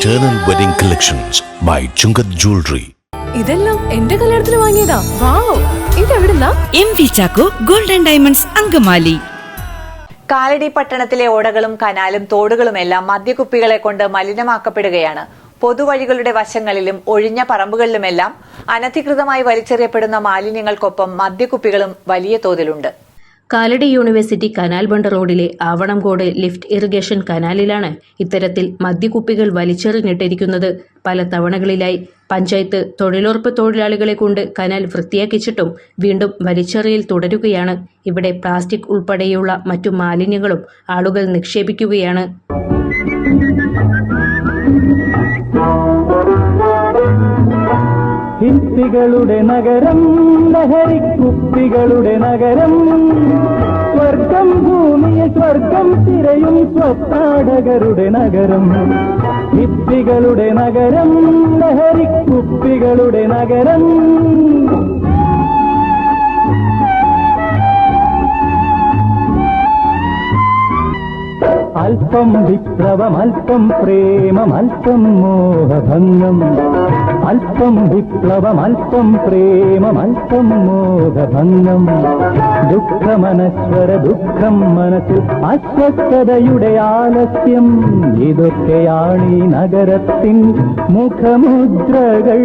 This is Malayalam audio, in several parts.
Eternal wedding collections by Chungath jewellery ഇതെല്ലാം എന്റെ കല്യാണത്തിന് വാങ്ങിയതാ. Wow ഇതെവിടുന്നാ? M V Chacko golden diamonds Angamaly. Kalady പട്ടണത്തിലെ ഓടകളും കനാലും തോടുകളും എല്ലാം മദ്യക്കുപ്പികളെ കൊണ്ട് മലിനമാക്കപ്പെടുകയാണ്. പൊതുവഴികളുടെ വശങ്ങളിലും ഒഴിഞ്ഞ പറമ്പുകളിലുമെല്ലാം അനധികൃതമായി വലിച്ചെറിയപ്പെടുന്ന മാലിന്യങ്ങൾക്കൊപ്പം മദ്യക്കുപ്പികളും വലിയ തോതിലുണ്ട്. കാലടി യൂണിവേഴ്സിറ്റി കനാൽ ബണ്ട് റോഡിലെ ആവണംകോട് ലിഫ്റ്റ് ഇറിഗേഷൻ കനാലിലാണ് ഇത്തരത്തിൽ മദ്യക്കുപ്പികൾ വലിച്ചെറിഞ്ഞിട്ടിരിക്കുന്നത്. പല തവണകളിലായി പഞ്ചായത്ത് തൊഴിലുറപ്പ് തൊഴിലാളികളെ കൊണ്ട് കനാൽ വൃത്തിയാക്കിച്ചിട്ടും വീണ്ടും വലിച്ചെറിയൽ തുടരുകയാണ്. ഇവിടെ പ്ലാസ്റ്റിക് ഉൾപ്പെടെയുള്ള മറ്റു മാലിന്യങ്ങളും ആളുകൾ നിക്ഷേപിക്കുകയാണ്. ഹിപ്പികളുടെ നഗരം ലഹരിക്കുപ്പികളുടെ നഗരം. സ്വർഗം ഭൂമിയെ സ്വർഗം തിരയും സ്വപ്നാടകരുടെ നഗരം. ചിപ്പികളുടെ നഗരം ലഹരിക്കുപ്പികളുടെ നഗരം. അല്പം പ്രേമം അല്പം മോഹഭംഗം. അല്പം പ്രേമം അല്പം മോഹഭംഗം. ദുഃഖമനശ്വര ദുഃഖം മനസ്സിൽ അസ്വസ്ഥതയുടെ ആലസ്യം. ഇതൊക്കെയാണ് ഈ നഗരത്തിൻ മുഖമുദ്രകൾ.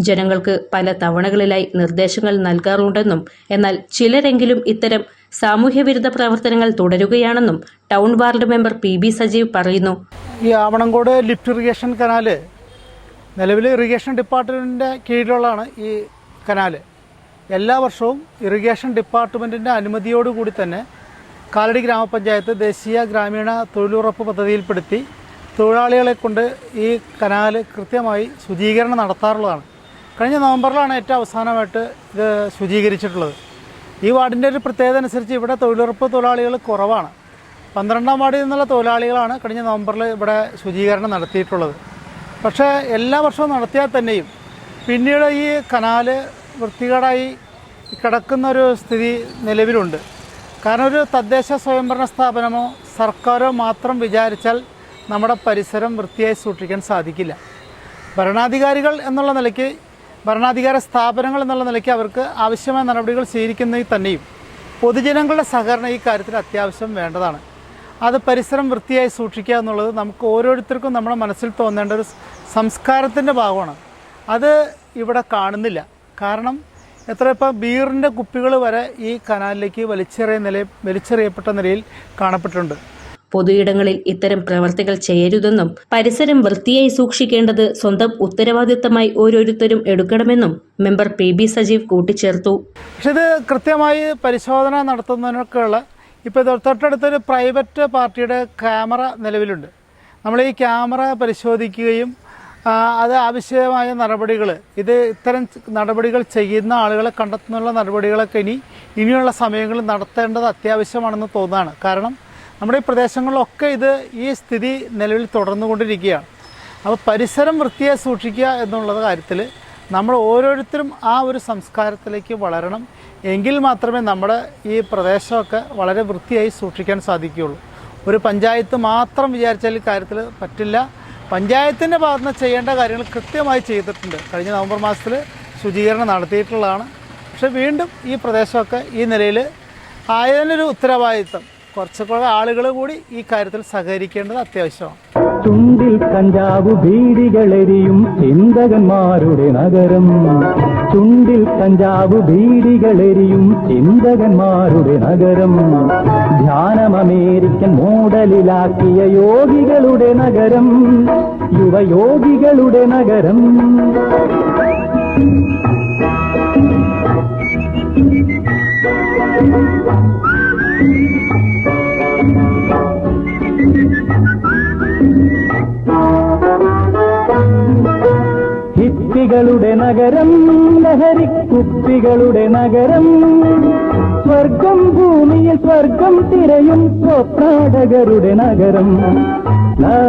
ജനങ്ങൾക്ക് പല തവണകളിലായി നിർദ്ദേശങ്ങൾ നൽകാറുണ്ടെന്നും എന്നാൽ ചിലരെങ്കിലും ഇത്തരം സാമൂഹ്യവിരുദ്ധ പ്രവർത്തനങ്ങൾ തുടരുകയാണെന്നും town ward member P B Sajeev പറയുന്നു. ഈ ആവണങ്കോട് ലിഫ്റ്റ് ഇറിഗേഷൻ കനാല് നിലവിൽ ഇറിഗേഷൻ ഡിപ്പാർട്ട്മെന്റിന്റെ കീഴിലുള്ളതാണ് ഈ കനാല്. എല്ലാ വർഷവും ഇറിഗേഷൻ ഡിപ്പാർട്ട്മെന്റിന്റെ അനുമതിയോടുകൂടി തന്നെ കാലടി ഗ്രാമപഞ്ചായത്ത് ദേശീയ ഗ്രാമീണ തൊഴിലുറപ്പ് പദ്ധതിയിൽപ്പെടുത്തി തൊഴിലാളികളെ കൊണ്ട് ഈ കനാല് കൃത്യമായി ശുചീകരണം നടത്താറുള്ളതാണ്. കഴിഞ്ഞ നവംബറിലാണ് ഏറ്റവും അവസാനമായിട്ട് ഇത് ശുചീകരിച്ചിട്ടുള്ളത്. ഈ വാർഡിന്റെ ഒരു പ്രത്യേകത അനുസരിച്ച് ഇവിടെ തൊഴിലുറപ്പ് തൊഴിലാളികൾ കുറവാണ്. പന്ത്രണ്ടാം വാർഡിൽ നിന്നുള്ള തൊഴിലാളികളാണ് കഴിഞ്ഞ നവംബറിൽ ഇവിടെ ശുചീകരണം നടത്തിയിട്ടുള്ളത്. പക്ഷേ എല്ലാ വർഷവും നടത്തിയാൽ തന്നെയും പിന്നീട് ഈ കനാല് വൃത്തികേടായി കിടക്കുന്ന ഒരു സ്ഥിതി നിലവിലുണ്ട്. കാരണം ഒരു തദ്ദേശ സ്വയംഭരണ സ്ഥാപനമോ സർക്കാരോ മാത്രം വിചാരിച്ചാൽ നമ്മുടെ പരിസരം വൃത്തിയായി സൂക്ഷിക്കാൻ സാധിക്കില്ല. ഭരണാധികാരികൾ എന്നുള്ള നിലയ്ക്ക് ഭരണാധികാര സ്ഥാപനങ്ങൾ എന്നുള്ള നിലയ്ക്ക് അവർക്ക് ആവശ്യമായ നടപടികൾ സ്വീകരിക്കുന്നതിൽ തന്നെയും പൊതുജനങ്ങളുടെ സഹകരണം ഈ കാര്യത്തിൽ അത്യാവശ്യം വേണ്ടതാണ്. അത് പരിസരം വൃത്തിയായി സൂക്ഷിക്കുക എന്നുള്ളത് നമുക്ക് ഓരോരുത്തർക്കും നമ്മുടെ മനസ്സിൽ തോന്നേണ്ട ഒരു സംസ്കാരത്തിന്റെ ഭാഗമാണ്. അത് ഇവിടെ കാണുന്നില്ല. കാരണം എത്ര ഇപ്പം ബീറിന്റെ കുപ്പികൾ വരെ ഈ കനാലിലേക്ക് വലിച്ചെറിയ നില വലിച്ചെറിയപ്പെട്ട നിലയിൽ കാണപ്പെട്ടിട്ടുണ്ട്. പൊതുയിടങ്ങളിൽ ഇത്തരം പ്രവർത്തികൾ ചെയ്യരുതെന്നും പരിസരം വൃത്തിയായി സൂക്ഷിക്കേണ്ടത് സ്വന്തം ഉത്തരവാദിത്തമായി ഓരോരുത്തരും എടുക്കണമെന്നും മെമ്പർ പി ബി സജീവ് കൂട്ടിച്ചേർത്തു. പക്ഷേ ഇത് കൃത്യമായി പരിശോധന നടത്തുന്നതിനൊക്കെയുള്ള ഇപ്പോൾ തൊട്ടടുത്തൊരു പ്രൈവറ്റ് പാർട്ടിയുടെ ക്യാമറ നിലവിലുണ്ട്. നമ്മൾ ഈ ക്യാമറ പരിശോധിക്കുകയും അത് ആവശ്യമായ നടപടികൾ ഇത് ഇത്തരം നടപടികൾ ചെയ്യുന്ന ആളുകളെ കണ്ടെത്തുന്നുള്ള നടപടികളൊക്കെ ഇനി ഇനിയുള്ള സമയങ്ങളിൽ നടത്തേണ്ടത് അത്യാവശ്യമാണെന്ന് തോന്നുകയാണ്. കാരണം നമ്മുടെ ഈ പ്രദേശങ്ങളിലൊക്കെ ഇത് ഈ സ്ഥിതി നിലവിൽ തുടർന്നുകൊണ്ടിരിക്കുകയാണ്. അപ്പോൾ പരിസരം വൃത്തിയായി സൂക്ഷിക്കുക എന്നുള്ള കാര്യത്തിൽ നമ്മൾ ഓരോരുത്തരും ആ ഒരു സംസ്കാരത്തിലേക്ക് വളരണം. എങ്കിൽ മാത്രമേ നമ്മുടെ ഈ പ്രദേശമൊക്കെ വളരെ വൃത്തിയായി സൂക്ഷിക്കാൻ സാധിക്കുകയുള്ളൂ. ഒരു പഞ്ചായത്ത് മാത്രം വിചാരിച്ചാൽ കാര്യത്തിൽ പറ്റില്ല. പഞ്ചായത്തിന്റെ ഭാഗത്ത് നിന്ന് ചെയ്യേണ്ട കാര്യങ്ങൾ കൃത്യമായി ചെയ്തിട്ടുണ്ട്. കഴിഞ്ഞ നവംബർ മാസത്തിൽ ശുചീകരണം നടത്തിയിട്ടുള്ളതാണ്. പക്ഷെ വീണ്ടും ഈ പ്രദേശമൊക്കെ ഈ നിലയിൽ ആയതിനൊരു ഉത്തരവാദിത്വം കുറച്ചൊക്കെ ആളുകൾ കൂടി ഈ കാര്യത്തിൽ സഹകരിക്കേണ്ടത് അത്യാവശ്യമാണ്. ചുണ്ടിൽ കഞ്ചാവ് ഭീടികളെരിയും ചിന്തകന്മാരുടെ നഗരം. ചുണ്ടിൽ കഞ്ചാവ് ഭീടികളെരിയും ചിന്തകന്മാരുടെ നഗരം. ധ്യാനം അമേരിക്കൻ മോഡലിലാക്കിയ യോഗികളുടെ നഗരം. യുവയോഗികളുടെ നഗരം. ഹിപ്പികളുടെ നഗരം ലഹരിക്കുപ്പികളുടെ നഗരം. സ്വർഗം ഭൂമിയിൽ സ്വർഗം തിരയും സ്വപ്നാടകരുടെ നഗരം. ലാ